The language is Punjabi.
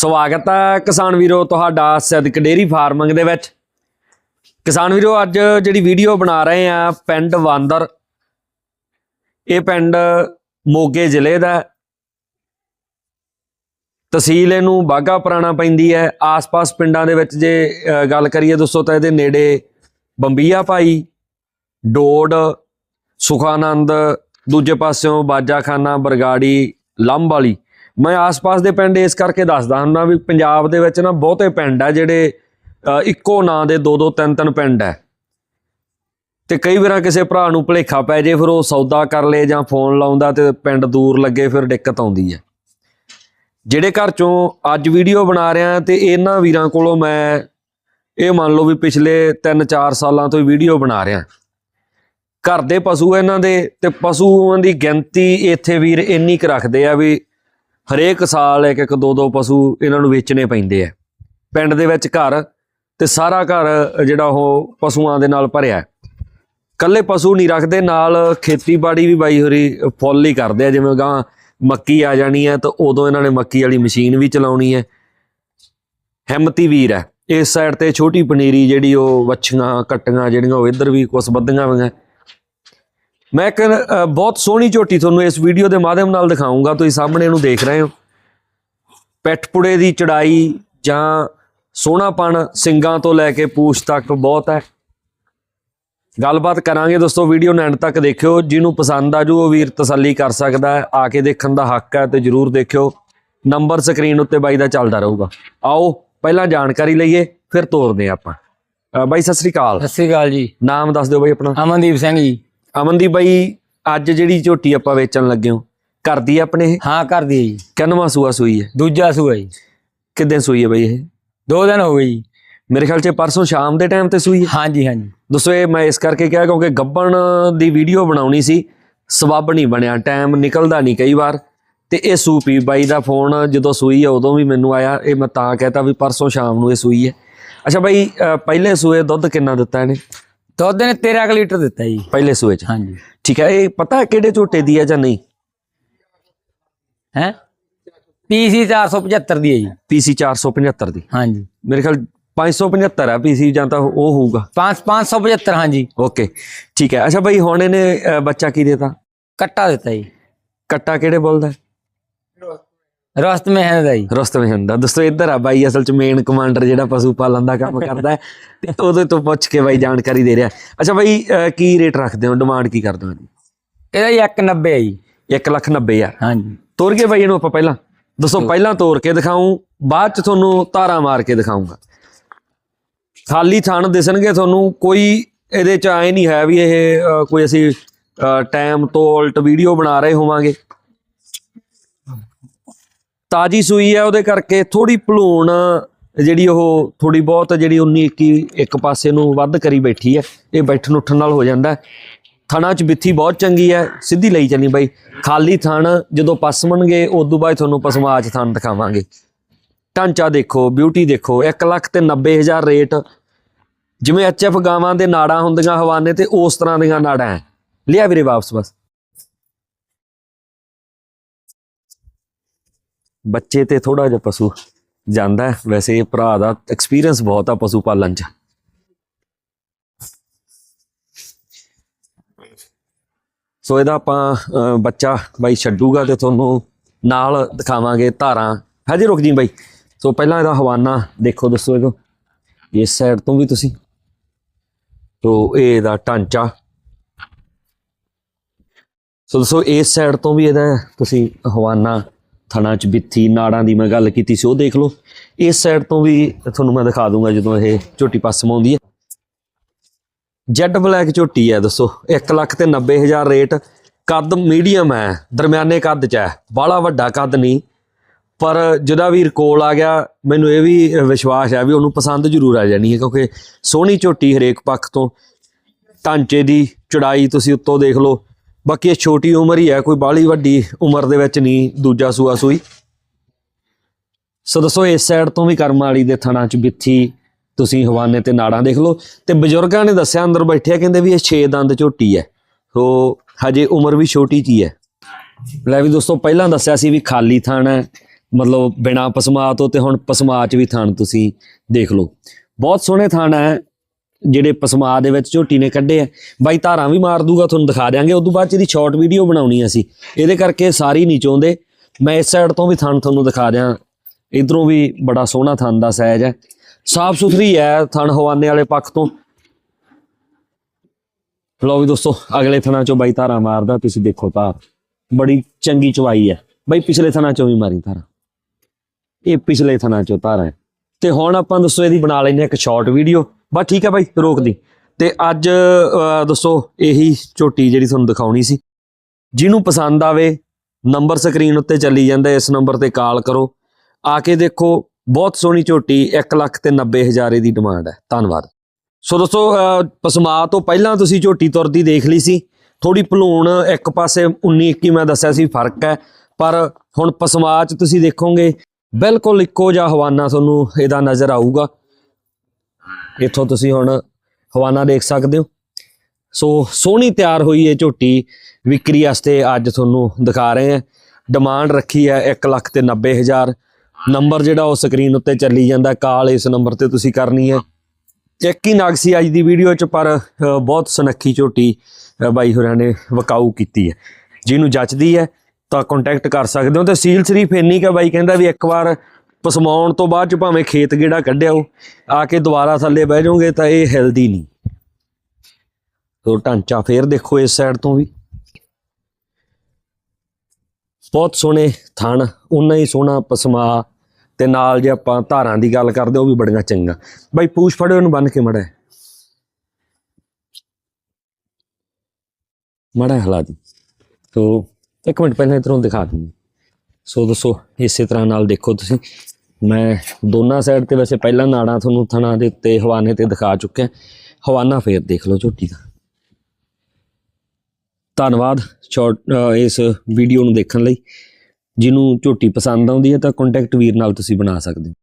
ਸਵਾਗਤ ਹੈ ਕਿਸਾਨ ਵੀਰੋ ਤੁਹਾਡਾ ਸਦਕ ਡੇਰੀ ਫਾਰਮਿੰਗ ਦੇ ਵਿੱਚ। ਕਿਸਾਨ ਵੀਰੋ, ਅੱਜ ਜਿਹੜੀ ਵੀਡੀਓ ਬਣਾ ਰਹੇ ਆ ਪਿੰਡ ਵਾਂਦਰ। ਇਹ ਪਿੰਡ ਮੋਗੇ ਜ਼ਿਲ੍ਹੇ ਦਾ ਤਹਿਸੀਲ ਇਹਨੂੰ ਬਾਗਾ ਪੁਰਾਣਾ ਪੈਂਦੀ ਹੈ। ਆਸ-ਪਾਸ ਪਿੰਡਾਂ ਦੇ ਵਿੱਚ ਜੇ ਗੱਲ ਕਰੀਏ ਦੋਸਤੋ ਤਾਂ ਇਹਦੇ ਨੇੜੇ ਬੰਬੀਆ ਭਾਈ ਡੋੜ ਸੁਖਾਨੰਦ, ਦੂਜੇ ਪਾਸਿਓਂ ਬਾਜਾਖਾਨਾ, ਬਰਗਾੜੀ, ਲੰਬ ਵਾਲੀ। ਮੈਂ ਆਸ-ਪਾਸ ਦੇ ਪਿੰਡ ਇਸ ਕਰਕੇ ਦੱਸਦਾ ਹੁੰਦਾ ਵੀ ਪੰਜਾਬ ਦੇ ਵਿੱਚ ਨਾ ਬਹੁਤੇ ਪਿੰਡ ਆ ਜਿਹੜੇ ਇੱਕੋ ਨਾਂ ਦੇ ਦੋ ਦੋ ਤਿੰਨ ਤਿੰਨ ਪਿੰਡ ਹੈ ਤੇ ਕਈ ਵਾਰਾਂ ਕਿਸੇ ਭਰਾ ਨੂੰ ਭੁਲੇਖਾ ਪੈ ਜੇ, ਫਿਰ ਉਹ ਸੌਦਾ ਕਰ ਲੇ ਜਾਂ ਫੋਨ ਲਾਉਂਦਾ ਤੇ ਪਿੰਡ ਦੂਰ ਲੱਗੇ, ਫਿਰ ਦਿੱਕਤ ਆਉਂਦੀ ਹੈ ਜਿਹੜੇ ਘਰ ਚੋਂ ਅੱਜ ਵੀਡੀਓ ਬਣਾ ਰਿਹਾ ਤੇ ਇਹਨਾਂ ਵੀਰਾਂ ਕੋਲੋਂ ਮੈਂ ਇਹ ਮੰਨ ਲਓ ਵੀ ਪਿਛਲੇ 3-4 ਸਾਲਾਂ ਤੋਂ ਵੀਡੀਓ ਬਣਾ ਰਿਹਾ ਘਰ ਦੇ ਪਸ਼ੂ ਇਹਨਾਂ ਦੇ ਤੇ ਪਸ਼ੂਆਂ ਦੀ ਗਿਣਤੀ ਇੱਥੇ ਵੀਰ ਇੰਨੀ ਕੁ ਰੱਖਦੇ ਆ ਵੀ ਹਰੇਕ ਸਾਲ ਇੱਕ ਇੱਕ ਦੋ ਦੋ ਪਸ਼ੂ ਇਹਨਾਂ ਨੂੰ ਵੇਚਣੇ ਪੈਂਦੇ ਆ। ਪਿੰਡ ਦੇ ਵਿੱਚ ਘਰ ਤੇ ਸਾਰਾ ਘਰ ਜਿਹੜਾ ਉਹ ਪਸ਼ੂਆਂ ਦੇ ਨਾਲ ਭਰਿਆ ਹੈ। ਕੱਲੇ ਪਸ਼ੂ ਨਹੀਂ ਰੱਖਦੇ, ਨਾਲ ਖੇਤੀਬਾੜੀ ਵੀ ਬਾਈ ਹੋਰੀ ਫੁੱਲ ਹੀ ਕਰਦੇ ਆ, ਜਿਵੇਂ ਗਾਂ ਮੱਕੀ ਆ ਜਾਣੀ ਹੈ ਤਾਂ ਉਦੋਂ ਇਹਨਾਂ ਨੇ ਮੱਕੀ ਵਾਲੀ ਮਸ਼ੀਨ ਵੀ ਚਲਾਉਣੀ ਹੈ। ਹਿੰਮਤੀ ਵੀਰ ਹੈ, ਇਸ ਸਾਈਡ ਤੇ ਛੋਟੀ ਪਨੀਰੀ ਜਿਹੜੀ ਉਹ ਵੱਛੀਆਂ, ਕੱਟੀਆਂ ਜਿਹੜੀਆਂ ਉਹ ਇੱਧਰ ਵੀ ਕੁਛ ਬੱਧੀਆਂ ਹੋਈਆਂ। ਮੈਂ ਇੱਕ ਬਹੁਤ ਸੋਹਣੀ ਝੋਟੀ ਤੁਹਾਨੂੰ ਇਸ ਵੀਡੀਓ ਦੇ ਮਾਧਿਅਮ ਨਾਲ ਦਿਖਾਉਂਗਾ ਤੁਸੀਂ ਸਾਹਮਣੇ ਇਹਨੂੰ ਦੇਖ ਰਹੇ ਹੋ। ਪੈਠਪੁੜੇ ਦੀ ਚੜਾਈ ਜਾਂ ਸੋਹਣਾਪਣ ਸਿੰਗਾਂ ਤੋਂ ਲੈ ਕੇ ਪੂਛ ਤੱਕ ਬਹੁਤ ਹੈ। ਗੱਲਬਾਤ ਕਰਾਂਗੇ ਦੋਸਤੋ ਵੀਡੀਓ ਨੂੰ ਐਂਡ ਤੱਕ ਦੇਖਿਓ। ਜਿਹਨੂੰ ਪਸੰਦ ਆ ਜੂ ਉਹ ਵੀਰ ਤਸੱਲੀ ਕਰ ਸਕਦਾ ਹੈ। ਆ ਕੇ ਦੇਖਣ ਦਾ ਹੱਕ ਹੈ ਤੇ ਜਰੂਰ ਦੇਖਿਓ। ਨੰਬਰ ਸਕਰੀਨ ਉੱਤੇ ਬਾਈ ਦਾ ਚੱਲਦਾ ਰਹੂਗਾ। ਆਓ ਪਹਿਲਾਂ ਜਾਣਕਾਰੀ ਲਈਏ ਫਿਰ ਤੋਰਦੇ ਆਪਾਂ। ਬਾਈ ਸਤਿ ਸ੍ਰੀ ਅਕਾਲ। ਸਤਿ ਸ੍ਰੀ ਅਕਾਲ ਜੀ। ਨਾਮ ਦੱਸ ਦਿਓ ਬਾਈ ਆਪਣਾ। ਅਮਨਦੀਪ ਸਿੰਘ ਜੀ। ਅਮਨਦੀਪ ਬਾਈ ਅੱਜ ਜਿਹੜੀ ਝੋਟੀ ਆਪਾਂ ਵੇਚਣ ਲੱਗੇ ਹਾਂ ਕਰਦੀ ਆਪਣੇ ਇਹ? ਹਾਂ ਘਰ ਦੀ ਹੈ ਜੀ। ਕਿੰਨਵਾਂ ਸੂਆ ਸੂਈ ਹੈ? ਦੂਜਾ ਸੂਆ ਜੀ। ਕਿੱਦਾਂ ਸੂਈ ਹੈ ਬਾਈ ਇਹ? ਦੋ ਦਿਨ ਹੋ ਗਏ ਜੀ। ਮੇਰੇ ਖਿਆਲ 'ਚ ਪਰਸੋਂ ਸ਼ਾਮ ਦੇ ਟਾਈਮ ਤੇ ਸੂਈ ਹੈ। ਹਾਂਜੀ ਹਾਂਜੀ। ਦੋਸਤੋ ਇਹ ਮੈਂ ਇਸ ਕਰਕੇ ਕਿਹਾ ਕਿਉਂਕਿ ਗੱਬਣ ਦੀ ਵੀਡੀਓ ਬਣਾਉਣੀ ਸੀ ਸਬੱਬ ਨਹੀਂ ਬਣਿਆ ਟਾਈਮ ਨਿਕਲਦਾ ਨਹੀਂ ਕਈ ਵਾਰ। ਤੇ ਇਹ ਸੂਪੀ ਬਾਈ ਦਾ ਫੋਨ ਜਦੋਂ ਸੂਈ ਹੈ ਉਦੋਂ ਵੀ ਮੈਨੂੰ ਆਇਆ ਇਹ ਮੈਂ ਤਾਂ ਕਹਤਾ ਵੀ ਪਰਸੋਂ ਸ਼ਾਮ ਨੂੰ ਇਹ ਸੂਈ ਹੈ। ਅੱਛਾ ਬਾਈ ਪਹਿਲੇ ਸੂਏ ਦੁੱਧ ਕਿੰਨਾ ਦਿੱਤਾ ਇਹਨੇ? ਦੁੱਧ ਨੇ 13 ਕੁ ਲੀਟਰ ਦਿੱਤਾ ਜੀ। ਪਹਿਲੇ ਸੂਏ 'ਚ? ਹਾਂਜੀ। ਠੀਕ ਹੈ ਇਹ ਪਤਾ ਕਿਹੜੇ ਝੋਟੇ ਦੀ ਹੈ ਜਾਂ ਨਹੀਂ? ਹੈ? ਪੀਸੀ 475 ਦੀ ਹੈ ਜੀ। ਪੀਸੀ 475 ਦੀ। ਹਾਂਜੀ। ਮੇਰੇ ਖਿਆਲ 575 ਹੈ ਪੀਸੀ ਜਾਂ ਤਾਂ ਉਹ ਹੋਊਗਾ। 5 575 ਹਾਂਜੀ। ਓਕੇ। ਠੀਕ ਹੈ ਅੱਛਾ ਬਾਈ ਹੁਣ ਇਹਨੇ ਬੱਚਾ ਕੀ ਦੇਤਾ? ਕੱਟਾ ਦਿੱਤਾ ਜੀ। ਕੱਟਾ ਕਿਹੜੇ ਬੋਲਦਾ? ਰਸਤ ਮੇ ਹੈ ਦਾ ਜੀ। ਰਸਤਮ ਹੁੰਦਾ ਦੋਸਤੋ ਇੱਧਰ ਆ ਬਾਈ ਅਸਲ ਚ ਮੇਨ ਕਮਾਂਡਰ ਜਿਹੜਾ ਪਸ਼ੂ ਪਾਲਣ ਦਾ ਕੰਮ ਕਰਦਾ ਹੈ। ਤੇ ਉਹਦੇ ਤੋਂ ਪੁੱਛ ਕੇ ਬਾਈ ਜਾਣਕਾਰੀ ਦੇ ਰਿਹਾ ਅੱਛਾ ਬਾਈ ਅਹ, ਕੀ ਰੇਟ ਰੱਖਦੇ ਹੋ? ਡਿਮਾਂਡ ਕੀ ਕਰਦੇ ਹੋ ਇਹਦਾ? ਜੀ 190 ਹੈ ਜੀ। 1 ਲੱਖ 90 ਹਜ਼ਾਰ। ਹਾਂਜੀ। ਤੋਰ ਕੇ ਬਾਈ ਇਹਨੂੰ ਆਪਾਂ ਪਹਿਲਾਂ। ਦੱਸੋ ਪਹਿਲਾਂ ਤੋਰ ਕੇ ਦਿਖਾਉਂ ਬਾਅਦ ਚ ਤੁਹਾਨੂੰ ਧਾਰਾ ਮਾਰ ਕੇ ਦਿਖਾਉਂਗਾ ਖਾਲੀ ਥਣ ਦਿਸਣਗੇ ਤੁਹਾਨੂੰ। ਕੋਈ ਇਹਦੇ ਚ ਐ ਨਹੀਂ ਹੈ ਵੀ ਇਹ ਕੋਈ ਅਸੀਂ ਟਾਈਮ ਤੋਂ ਉਲਟ ਵੀਡੀਓ ਬਣਾ ਰਹੇ ਹੋਵਾਂਗੇ। ਤਾਜੀ ਸੂਈ ਹੈ, ਉਹਦੇ ਕਰਕੇ ਥੋੜੀ ਭਲੂਣ, ਜਿਹੜੀ ਉਹ ਥੋੜੀ ਬਹੁਤ ਜਿਹੜੀ 19 21 ਇੱਕ ਪਾਸੇ ਨੂੰ ਵੱਧ ਕਰੀ ਬੈਠੀ ਹੈ, ਇਹ ਬੈਠਣ ਉੱਠਣ ਨਾਲ ਹੋ ਜਾਂਦਾ ਥਣਾ ਚ ਬਿੱਥੀ ਬਹੁਤ ਚੰਗੀ ਹੈ, ਸਿੱਧੀ ਲਈ ਚੱਲੀ ਬਾਈ। ਖਾਲੀ ਥਣ, ਜਦੋਂ ਪਸਮਣਗੇ ਉਦੋਂ ਬਾਅਦ ਤੁਹਾਨੂੰ ਪਸਮਾਜ ਥਣ ਦਿਖਾਵਾਂਗੇ। ਢਾਂਚਾ ਦੇਖੋ ਬਿਊਟੀ ਦੇਖੋ 1 ਲੱਖ ਤੇ 90 ਹਜ਼ਾਰ ਰੇਟ। ਜਿਵੇਂ ਐਚਐਫ ਗਾਵਾਂ ਦੇ ਨਾੜਾਂ ਹੁੰਦੀਆਂ ਹਵਾਨੇ ਤੇ ਉਸ ਤਰ੍ਹਾਂ ਦੀਆਂ ਨਾੜਾਂ ਹੈ। ਲਿਆ ਵੀਰੇ ਵਾਪਸ ਬਸ। ਬੱਚੇ ਤੇ ਥੋੜਾ ਜਿਹਾ ਪਸ਼ੂ ਜਾਂਦਾ ਵੈਸੇ ਇਹ ਭਰਾ ਦਾ ਐਕਸਪੀਰੀਅੰਸ ਬਹੁਤ ਆ ਪਸ਼ੂ ਪਾਲਣ ਚ। ਸੋ ਇਹਦਾ ਆਪਾਂ ਬੱਚਾ ਬਾਈ ਛੱਡੂਗਾ ਤੇ ਤੁਹਾਨੂੰ ਨਾਲ ਦਿਖਾਵਾਂਗੇ ਧਾਰਾਂ। ਹਜੇ ਰੁਕ ਜੀ ਬਾਈ। ਸੋ ਪਹਿਲਾਂ ਇਹਦਾ ਹਵਾਨਾ ਦੇਖੋ, ਦੱਸੋ ਇਹਨੂੰ। ਇਸ ਸਾਈਡ ਤੋਂ ਵੀ ਤੁਸੀਂ। ਤੋ ਇਹ ਇਹਦਾ ਢਾਂਚਾ। ਸੋ ਦੱਸੋ, ਇਸ ਸਾਈਡ ਤੋਂ ਵੀ ਇਹਦਾ ਤੁਸੀਂ ਹਵਾਨਾ ਥਣਾ ਚ ਬਿੱਥੀ ਨਾੜਾਂ ਦੀ ਮੈਂ ਗੱਲ ਕੀਤੀ ਸੀ, ਉਹ ਦੇਖ ਲਓ। ਇਸ ਸਾਈਡ ਤੋਂ ਵੀ ਤੁਹਾਨੂੰ ਮੈਂ ਦਿਖਾ ਦੂੰਗਾ ਜਦੋਂ ਇਹ ਝੋਟੀ ਪਸਮ ਆਉਂਦੀ ਹੈ। ਜੈਡ ਬਲੈਕ ਝੋਟੀ ਹੈ, ਦੱਸੋ। 1 ਲੱਖ ਤੇ 90 ਹਜ਼ਾਰ ਰੇਟ। ਕੱਦ ਮੀਡੀਅਮ ਹੈ, ਦਰਮਿਆਨੇ ਕੱਦ ਚ ਹੈ। ਬਾਹਲਾ ਵੱਡਾ ਕੱਦ ਨਹੀਂ। ਪਰ ਜਿਹਦਾ ਵੀਰ ਕੋਲ ਆ ਗਿਆ, ਮੈਨੂੰ ਇਹ ਵੀ ਵਿਸ਼ਵਾਸ ਹੈ ਵੀ ਉਹਨੂੰ ਪਸੰਦ ਜ਼ਰੂਰ ਆ ਜਾਣੀ ਹੈ, ਕਿਉਂਕਿ ਸੋਹਣੀ ਝੋਟੀ ਹਰੇਕ ਪੱਖ ਤੋਂ। ਢਾਂਚੇ ਦੀ ਚੜਾਈ ਤੁਸੀਂ ਉੱਤੋਂ ਦੇਖ ਲਓ। ਬਾਕੀ ਇਹ ਛੋਟੀ ਉਮਰ ਹੀ ਹੈ, ਕੋਈ ਬਾਹਲੀ ਵੱਡੀ ਉਮਰ ਦੇ ਵਿੱਚ ਨਹੀਂ, ਦੂਜਾ ਸੂਆ ਸੂਈ। ਸੋ ਦੱਸੋ, ਇਸ ਸਾਈਡ ਤੋਂ ਵੀ ਕਰਮ ਵਾਲੀ ਦੇ ਥਣਾ ਚ ਬਿੱਥੀ ਤੁਸੀਂ ਹਵਾਨੇ ਤੇ ਨਾੜਾਂ ਦੇਖ ਲਓ। ਤੇ ਬਜ਼ੁਰਗਾਂ ਨੇ ਦੱਸਿਆ, ਅੰਦਰ ਬੈਠਿਆ ਕਹਿੰਦੇ ਵੀ ਇਹ 6 ਦੰਦ ਝੋਟੀ ਹੈ। ਸੋ ਹਜੇ ਉਮਰ ਵੀ ਛੋਟੀ ਜੀ ਹੈ। ਲੈ ਵੀ ਦੋਸਤੋ, ਪਹਿਲਾਂ ਦੱਸਿਆ ਸੀ ਵੀ ਖਾਲੀ ਥਣ ਹੈ, ਮਤਲਬ ਬਿਨਾ ਪਸਮਾ ਤੋਂ ਤੇ ਹੁਣ ਪਸਮਾ ਚ ਵੀ ਥਣ ਤੁਸੀਂ ਦੇਖ ਲਓ। ਬਹੁਤ ਸੋਹਣੇ ਥਣ ਹੈ ਜਿਹੜੇ ਪਸਮਾ ਦੇ ਵਿੱਚ ਝੋਟੀ ਨੇ ਕੱਢੇ ਆ। ਬਾਈ ਧਾਰਾਂ ਵੀ ਮਾਰ ਦੂਗਾ, ਤੁਹਾਨੂੰ ਦਿਖਾ ਦਿਆਂਗੇ। ਤੋਂ ਬਾਅਦ ਚ ਇਹਦੀ ਸ਼ਾਰਟ ਵੀਡੀਓ ਬਣਾਉਣੀ ਅਸੀਂ। ਇਹਦੇ ਕਰਕੇ ਸਾਰੀ ਨਹੀਂ ਚਾਹੁੰਦੇ। ਮੈਂ ਇਸ ਸਾਈਡ ਤੋਂ ਵੀ ਥਣ ਤੁਹਾਨੂੰ ਦਿਖਾ ਦਿਆਂ। ਇਧਰੋਂ ਵੀ ਬੜਾ ਸੋਹਣਾ ਥਣ ਦਾ ਸਾਈਜ਼ ਹੈ ਸਾਫ਼ ਸੁਥਰੀ ਹੈ ਥਣ ਹਵਾਨੇ ਵਾਲੇ ਪੱਖ ਤੋਂ। ਲਓ ਵੀ ਦੋਸਤੋ, ਅਗਲੇ ਥਣਾ ਚੋਂ ਬਾਈ ਧਾਰਾ ਮਾਰਦਾ, ਤੁਸੀਂ ਦੇਖੋ ਧਾਰ। ਬੜੀ ਚੰਗੀ ਚਵਾਈ ਹੈ ਬਾਈ ਪਿਛਲੇ ਥਣਾ ਚੋਂ ਵੀ ਮਾਰੀ ਧਾਰਾਂ। ਇਹ ਪਿਛਲੇ ਥਣਾ ਚੋਂ ਧਾਰਾ ਹੈ ਤੇ ਹੁਣ ਆਪਾਂ ਦੱਸੋ ਇਹਦੀ ਬਣਾ ਲੈਂਦੇ ਹਾਂ ਇੱਕ ਸ਼ਾਰਟ ਵੀਡੀਓ ਬਸ ਠੀਕ ਹੈ ਬਾਈ ਰੋਕ ਦੀ। ਤੇ ਅੱਜ ਦੱਸੋ ਇਹੀ ਝੋਟੀ ਜਿਹੜੀ ਤੁਹਾਨੂੰ ਦਿਖਾਉਣੀ ਸੀ। ਜਿਹਨੂੰ ਪਸੰਦ ਆਵੇ ਨੰਬਰ ਸਕਰੀਨ ਉੱਤੇ ਚੱਲੀ ਜਾਂਦਾ ਇਸ ਨੰਬਰ ਤੇ ਕਾਲ ਕਰੋ। ਆ ਕੇ ਦੇਖੋ ਬਹੁਤ ਸੋਹਣੀ ਝੋਟੀ 1 ਲੱਖ ਤੇ 90 ਹਜ਼ਾਰ ਦੀ ਡਿਮਾਂਡ ਹੈ। ਧੰਨਵਾਦ। ਸੋ ਦੋਸਤੋ ਅਹ, ਪਸਮਾ ਤੋਂ ਪਹਿਲਾਂ ਤੁਸੀਂ ਝੋਟੀ ਤੁਰਦੀ ਦੇਖ ਲਈ ਸੀ। ਥੋੜੀ ਭਲੂਣ ਇੱਕ ਪਾਸੇ 19 21 ਮੈਂ ਦੱਸਿਆ ਸੀ ਫ਼ਰਕ ਹੈ। ਪਰ ਹੁਣ ਪਸਮਾ ਚ ਤੁਸੀਂ ਦੇਖੋਗੇ ਬਿਲਕੁਲ ਇੱਕੋ ਜਿਹਾ ਹਵਾਨਾ ਤੁਹਾਨੂੰ ਇਹਦਾ ਨਜ਼ਰ ਆਊਗਾ। ਇੱਥੋਂ ਤੁਸੀਂ ਹੁਣ ਹਵਾਨਾ ਦੇਖ ਸਕਦੇ ਹੋ। ਸੋ ਸੋਹਣੀ ਤਿਆਰ ਹੋਈ ਇਹ ਝੋਟੀ ਵਿਕਰੀ ਵਾਸਤੇ ਅੱਜ ਤੁਹਾਨੂੰ ਦਿਖਾ ਰਹੇ ਹਾਂ। ਡਿਮਾਂਡ ਰੱਖੀ ਹੈ 1 ਲੱਖ ਤੇ 90 ਹਜ਼ਾਰ। ਨੰਬਰ ਜਿਹੜਾ ਉਹ ਸਕਰੀਨ ਉੱਤੇ ਚੱਲੀ ਜਾਂਦਾ, ਕਾਲ ਇਸ ਨੰਬਰ ਤੇ ਤੁਸੀਂ ਕਰਨੀ ਹੈ। ਇੱਕ ਹੀ ਨਗ ਸੀ ਅੱਜ ਦੀ ਵੀਡੀਓ ਚ, ਪਰ ਬਹੁਤ ਸੁਨੱਖੀ ਝੋਟੀ ਬਾਈ ਹੋਰਾਂ ਨੇ ਵਕਾਊ ਕੀਤੀ ਹੈ। ਜਿਹਨੂੰ ਜੱਚਦੀ ਹੈ ਤਾਂ ਕੰਟੈਕਟ ਕਰ ਸਕਦੇ ਹੋ। ਤੇ ਸੀਲ ਸ਼ਰੀਫ ਇੰਨੀ ਕਾ ਬਾਈ ਕਹਿੰਦਾ ਵੀ ਇੱਕ ਵਾਰ ਪਸਮਾਉਣ ਤੋਂ ਬਾਅਦ ਚ ਭਾਵੇਂ ਖੇਤ ਗੇੜਾ ਕੱਢਿਆ ਹੋ ਆ ਕੇ ਦੁਬਾਰਾ ਥੱਲੇ ਬਹਿ ਜਾਓਗੇ ਤਾਂ ਇਹ ਹੈਲਦੀ ਨਹੀਂ। ਤੋ ਢਾਂਚਾ ਫੇਰ ਦੇਖੋ ਇਸ ਸਾਈਡ ਤੋਂ ਵੀ। ਬਹੁਤ ਸੋਹਣੇ ਥਣ ਉਨਾ ਹੀ ਸੋਹਣਾ ਪਸਮਾ, ਤੇ ਨਾਲ ਜੇ ਆਪਾਂ ਧਾਰਾਂ ਦੀ ਗੱਲ ਕਰਦੇ ਉਹ ਵੀ ਬੜੀਆਂ ਚੰਗਾ ਬਾਈ ਪੂਛ ਫੜਿਓ ਉਹਨੂੰ ਬੰਨ ਕੇ ਮੜਾ ਮੜਾ ਹਲਾ ਦੀ। ਤੋ ਇੱਕ ਮਿੰਟ, ਪਹਿਲਾਂ ਇਧਰੋਂ ਦਿਖਾ ਦਿੰਦੇ ਸੋ ਦੱਸੋ, ਇਸੇ ਤਰ੍ਹਾਂ ਨਾਲ ਦੇਖੋ ਤੁਸੀਂ। ਮੈਂ ਦੋਨਾਂ ਸਾਈਡ ਤੇ ਵੈਸੇ ਪਹਿਲਾਂ ਨਾੜਾਂ ਤੁਹਾਨੂੰ ਥਣਾ ਦੇ ਉੱਤੇ, ਹਵਾਨੇ ਤੇ ਦਿਖਾ ਚੁੱਕਿਆ। ਹਵਾਨਾ ਫੇਰ ਦੇਖ ਲਓ ਝੋਟੀ ਦਾ। ਧੰਨਵਾਦ ਸ਼ਾਰਟ ਇਸ ਵੀਡੀਓ ਨੂੰ ਦੇਖਣ ਲਈ। ਜਿਹਨੂੰ ਝੋਟੀ ਪਸੰਦ ਆਉਂਦੀ ਹੈ ਤਾਂ ਕੰਟੈਕਟ ਵੀਰ ਨਾਲ ਤੁਸੀਂ ਬਣਾ ਸਕਦੇ ਹੋ।